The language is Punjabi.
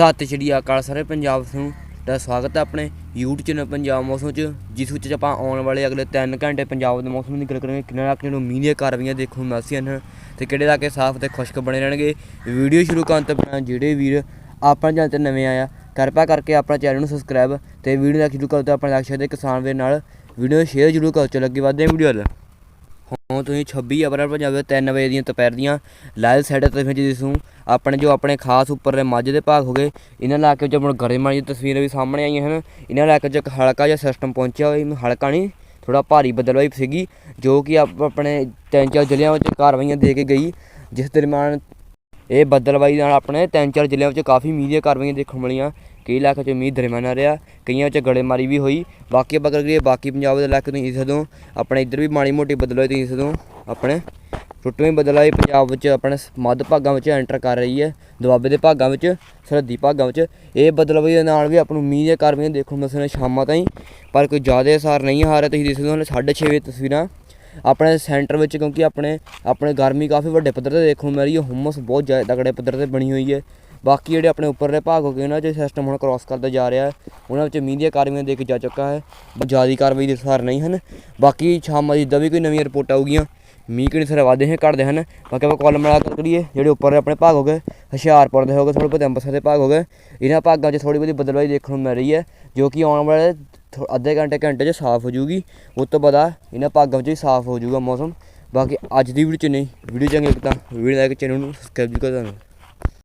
ਸਤਿ ਸ਼੍ਰੀ ਅਕਾਲ ਸਾਰੇ ਪੰਜਾਬ ਨੂੰ। ਦਾ ਸਵਾਗਤ ਹੈ ਆਪਣੇ YouTube ਚੈਨਲ ਪੰਜਾਬ ਮੌਸਮ 'ਚ, ਜਿਸ ਵਿੱਚ ਆਪਾਂ ਆਉਣ ਵਾਲੇ ਅਗਲੇ 3 ਘੰਟੇ ਪੰਜਾਬ ਦੇ ਮੌਸਮ ਦੀ ਗੱਲ ਕਰਾਂਗੇ। ਕਿੰਨੇ ਇਲਾਕੇ ਨੂੰ ਮੀਂਹ ਦੀਆਂ ਕਾਰਵਾਈਆਂ ਦੇਖਣ ਨੂੰ ਮਿਲਦੀਆਂ ਹਨ ਤੇ ਕਿਹੜੇ ਇਲਾਕੇ ਸਾਫ਼ ਤੇ ਖੁਸ਼ਕ ਬਣੇ ਰਹਿਣਗੇ। ਵੀਡੀਓ ਸ਼ੁਰੂ ਕਰਨ ਤੋਂ ਪਹਿਲਾਂ ਜਿਹੜੇ ਵੀਰ ਆਪਣਾ ਚੈਨਲ ਤੇ ਨਵੇਂ ਆਇਆ ਕਿਰਪਾ ਕਰਕੇ ਆਪਣਾ ਚੈਨਲ ਨੂੰ ਸਬਸਕ੍ਰਾਈਬ ਤੇ ਵੀਡੀਓ ਦਾ ਸ਼ੁਰੂ ਕਰੋ ਤੇ ਆਪਣੇ ਲਕਸ਼ਯ ਦੇ ਕਿਸਾਨ ਦੇ ਨਾਲ ਵੀਡੀਓ ਸ਼ੇਅਰ ਜ਼ਰੂਰ ਕਰੋ। ਚਲੋ ਅੱਗੇ ਵਧਦੇ ਹਾਂ ਵੀਡੀਓ ਵੱਲ। ਹੁਣ ਤੁਸੀਂ 26 ਅਪ੍ਰੈਲ ਪੰਜਾਬ ਦੇ 3 ਵਜੇ ਦੀਆਂ ਦੁਪਹਿਰ ਦੀਆਂ ਲਾਈਵ ਸਾਈਡ ਤੇ ਵਿੱਚ ਦਿਸੂ ਆਪਣੇ ਜੋ ਆਪਣੇ ਖਾਸ ਉੱਪਰ ਦੇ ਮੱਝ ਦੇ ਭਾਗ ਹੋ ਗਏ, ਇਹਨਾਂ ਇਲਾਕੇ 'ਚ ਆਪਣਾ ਗਰੇਮਾਨ ਦੀ ਤਸਵੀਰਾਂ ਵੀ ਸਾਹਮਣੇ ਆਈਆਂ ਹਨ। ਇਹਨਾਂ ਇਲਾਕੇ 'ਚ ਇੱਕ ਹਲਕਾ ਜਿਹਾ ਸਿਸਟਮ ਪਹੁੰਚਿਆ ਹੋਇਆ ਹਲਕਾ ਨਹੀਂ ਥੋੜਾ ਭਾਰੀ ਬਦਲਵਾਈ ਸੀਗੀ, ਜੋ ਕਿ ਆਪ- ਆਪਣੇ ਤਿੰਨ ਚਾਰ ਜ਼ਿਲ੍ਹਿਆਂ ਵਿੱਚ ਕਾਰਵਾਈਆਂ ਦੇ ਕੇ ਗਈ, ਜਿਸ ਦਰਮਿਆਨ ਇਹ ਬੱਦਲਵਾਈ ਨਾਲ ਆਪਣੇ ਤਿੰਨ ਚਾਰ ਜ਼ਿਲ੍ਹਿਆਂ ਵਿੱਚ ਕਾਫੀ ਮੀਂਹ ਕਾਰਵਾਈਆਂ ਦੇਖਣ ਮਿਲੀਆਂ। ਕਈ ਇਲਾਕਿਆਂ 'ਚ ਮੀਂਹ ਦਰਮਿਆਨਾ ਰਿਹਾ, ਕਈਆਂ 'ਚ ਗੜੇਮਾਰੀ ਵੀ ਹੋਈ। ਬਾਕੀ ਆਪਾਂ ਗੱਲ ਕਰੀਏ ਬਾਕੀ ਪੰਜਾਬ ਦੇ ਇਲਾਕੇ ਤੁਸੀਂ ਜਦੋਂ ਆਪਣੇ ਇੱਧਰ ਵੀ ਮਾੜੀ ਮੋਟੀ ਬਦਲਾਈ ਤੁਸੀਂ ਜਦੋਂ ਆਪਣੇ ਟੁੱਟਵੀਂ ਬਦਲਾਈ ਪੰਜਾਬ ਵਿੱਚ ਆਪਣੇ ਮੱਧ ਭਾਗਾਂ ਵਿੱਚ ਐਂਟਰ ਕਰ ਰਹੀ ਹੈ, ਦੁਆਬੇ ਦੇ ਭਾਗਾਂ ਵਿੱਚ, ਸਰਹੱਦੀ ਭਾਗਾਂ ਵਿੱਚ। ਇਹ ਬਦਲਾਵੀ ਦੇ ਨਾਲ ਵੀ ਆਪਾਂ ਨੂੰ ਮੀਂਹ ਦੀਆਂ ਕਾਰਵਾਈਆਂ ਦੇਖਣ ਨੂੰ ਮਿਲਣ ਸ਼ਾਮਾਂ ਤਾਈਂ, ਪਰ ਕੋਈ ਜ਼ਿਆਦਾ ਅਸਰ ਨਹੀਂ ਆ ਰਿਹਾ, ਤੁਸੀਂ ਦੇਖ ਸਕਦੇ ਹੋ 6:30 ਵਜੇ ਤਸਵੀਰਾਂ। ਆਪਣੇ ਸੈਂਟਰ ਵਿੱਚ ਕਿਉਂਕਿ ਆਪਣੇ ਆਪਣੇ ਗਰਮੀ ਕਾਫੀ ਵੱਡੇ ਪੱਧਰ ਤੇ ਦੇਖਣ ਨੂੰ ਮਿਲ ਰਹੀ ਹੈ ਹੁਮਸ ਬਹੁਤ ਜ਼ਿਆਦਾ ਤਗੜੇ ਪੱਧਰ ਤੇ ਬਣੀ ਹੋਈ ਹੈ। ਬਾਕੀ ਜਿਹੜੇ ਆਪਣੇ ਉੱਪਰਲੇ ਭਾਗ ਹੋ ਗਏ, ਉਹਨਾਂ 'ਚ ਸਿਸਟਮ ਹੁਣ ਕ੍ਰਾਸ ਕਰਦਾ ਜਾ ਰਿਹਾ ਹੈ। ਉਹਨਾਂ ਵਿੱਚ ਮੀਂਹ ਦੀਆਂ ਕਾਰਵਾਈਆਂ ਦੇ ਕੇ ਜਾ ਚੁੱਕਾ ਹੈ। ਜ਼ਿਆਦਾ ਕਾਰਵਾਈ ਦੇ ਅਸਰ ਨਹੀਂ ਹਨ। ਬਾਕੀ ਸ਼ਾਮਾਂ ਦੀ ਜਿੱਦਾਂ ਵੀ ਕੋਈ ਨਵੀਆਂ ਰਿਪੋਰਟ ਆਊਗੀਆਂ, ਮੀਂਹ ਕਿਹੜੇ ਸਾਰੇ ਵਾਧੇ ਹੈ ਘਟਦੇ ਹਨ। ਬਾਕੀ ਆਪਾਂ ਕਾਲਮ ਵਾਲਾ ਕੇ ਕਰੀਏ, ਜਿਹੜੇ ਉੱਪਰ ਆਪਣੇ ਭਾਗ ਹੋ ਗਏ, ਹੁਸ਼ਿਆਰਪੁਰ ਦੇ ਹੋ ਗਏ ਥੋੜ੍ਹੇ ਬਹੁਤੇ ਅੰਮ੍ਰਿਤਸਰ ਦੇ ਭਾਗ ਹੋ ਗਏ। ਇਹਨਾਂ ਭਾਗਾਂ 'ਚ ਥੋੜ੍ਹੀ ਬਹੁਤੀ ਬਦਲਵਾਈ ਦੇਖਣ ਨੂੰ ਮਿਲ ਰਹੀ ਹੈ, ਜੋ ਕਿ ਆਉਣ ਵਾਲੇ ਥੋ- ਅੱਧੇ ਘੰਟੇ ਘੰਟੇ 'ਚ ਸਾਫ਼ ਹੋ ਜੂਗੀ ਉਸ ਤੋਂ ਬਾਅਦ ਇਹਨਾਂ ਭਾਗਾਂ ਵਿੱਚ ਵੀ ਸਾਫ਼ ਹੋ ਜੂਗਾ ਮੌਸਮ। ਬਾਕੀ ਅੱਜ ਦੀ ਵੀਡੀਓ 'ਚ ਨਹੀਂ ਵੀਡੀਓ ਚੰਗੀ ਲੱਗੀ ਤਾਂ ਵੀਡੀਓ ਲਾਈਕ ਚੈਨਲ ਨੂੰ ਸਬਸਕ੍ਰਾਈਬ ਵੀ ਕਰ ਦੇਣਾ